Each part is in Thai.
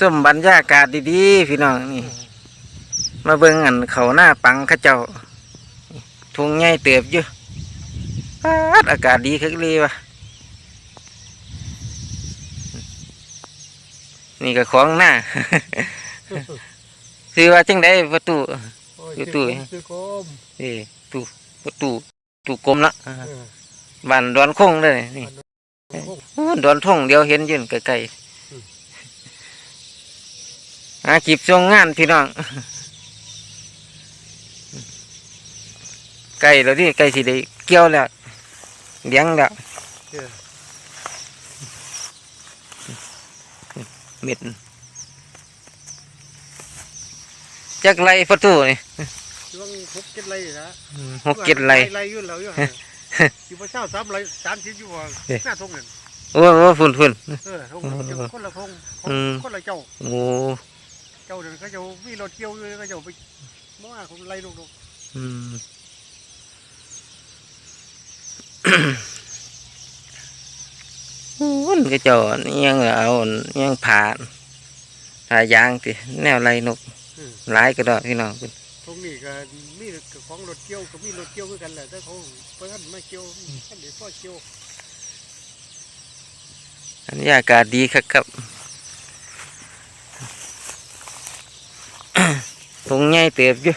ส้มบรรยากาศดีๆพี่น้องนี่ มาเบิ่งอันเขาหน้าปังเข้าเจ้าทุ่งใหญ่เติบอยู่ปาดอากาศดีคึกเลยวะนี่ก็ของหน้าคือว่าจังได้ประตูโอ้ยอยู่ตู้ซื้อกลมนี่ตู้ประตูตู้กลมละอ่าเออบ้านดอนคงเลยนี่โอ้โหโอ้ดอนทงเดียวเห็นอยืนไกลอืมๆ หาจีบทรงงานพี่น้องไก่แล้วที่ไก่สิได้เกี่ยวแล้วเลี้ยงแล้วเออเม็ดจักไรประตูนี่ช่วงหกเจ็ดไรนะหกเจ็ดไรไรยุ่นแล้วอยู่อยู่พระเจ้าสามไรสามชิ้นอยู่ว่าเอ๊ะหน้าทงนั่นโอ้โหฝุ่นฝุ่นเออทงเจ้าคนละทงคนอืมคนละเจ้าโอ้ เจ้าเดี๋ยวเขาเจ้ามีรถเกี่ยวอยู่เขาเจ้าไปมั่วคนไรลูกอืมมันก็เจาเอียงเอาเอียงผ่านผ่ายางติแนวไรนกๆอืมหลายก็ดอกพี่น้องทงนี้ก็มีของรถเกี่ยวก็มีรถเกี่ยวคือกันแหละแต่เขาเพิ่นไม่เกี่ยวท่านเดี๋ยวพ่อเกี่ยวอันนี้อากาศดีครับครับ ตรงใหญ่เติบอยู่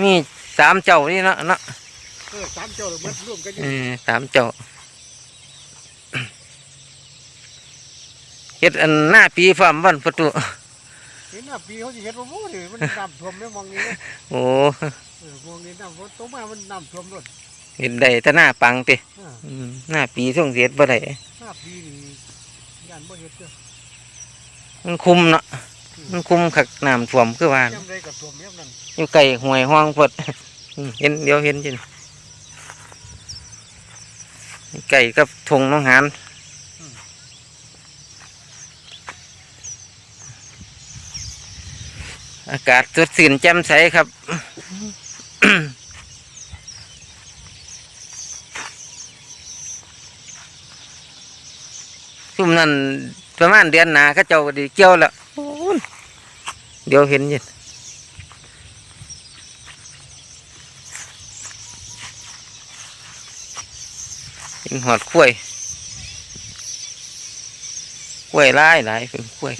มีสามเจ้านี่เนาะเนาะเออสามเจ้าเลยมัดร่วมกันอยู่เออสามเจ้าเฮ็ดอันหน้าปีฟาร์มวันประตูเห็นหน้าปีเขาจะเห็นว่าโอ้ยมันน้ำท่วมไม่มองนี้เลยโอ้เออมองนี้น้ำฝนตกมามันน้ำท่วมรถเห็นได้แต่หน้าปังติเอออืมหน้าปีส่งเสียดบ่ได้หน้าปีนี่ยันบ่เห็ดเด้อมันคุมเนาะ มันคุมขักน้ำท่วมคือว่ายามใดก็ท่วมยานั้นอยู่ไก่ห่วยห้องพดอืมเห็นเดี๋ยวเห็นจินไก่กับทงน้องหานอากาศสดชื่นแจ่มใสครับ ซุ่มนั้นประมาณเดือนหนาเขาเจ้าก็ไดีเกี่ยวแล้วโอ้ย เดี๋ยวเห็นยินหอดกล้วยกล้วยหลายหลายเป็นกล้วย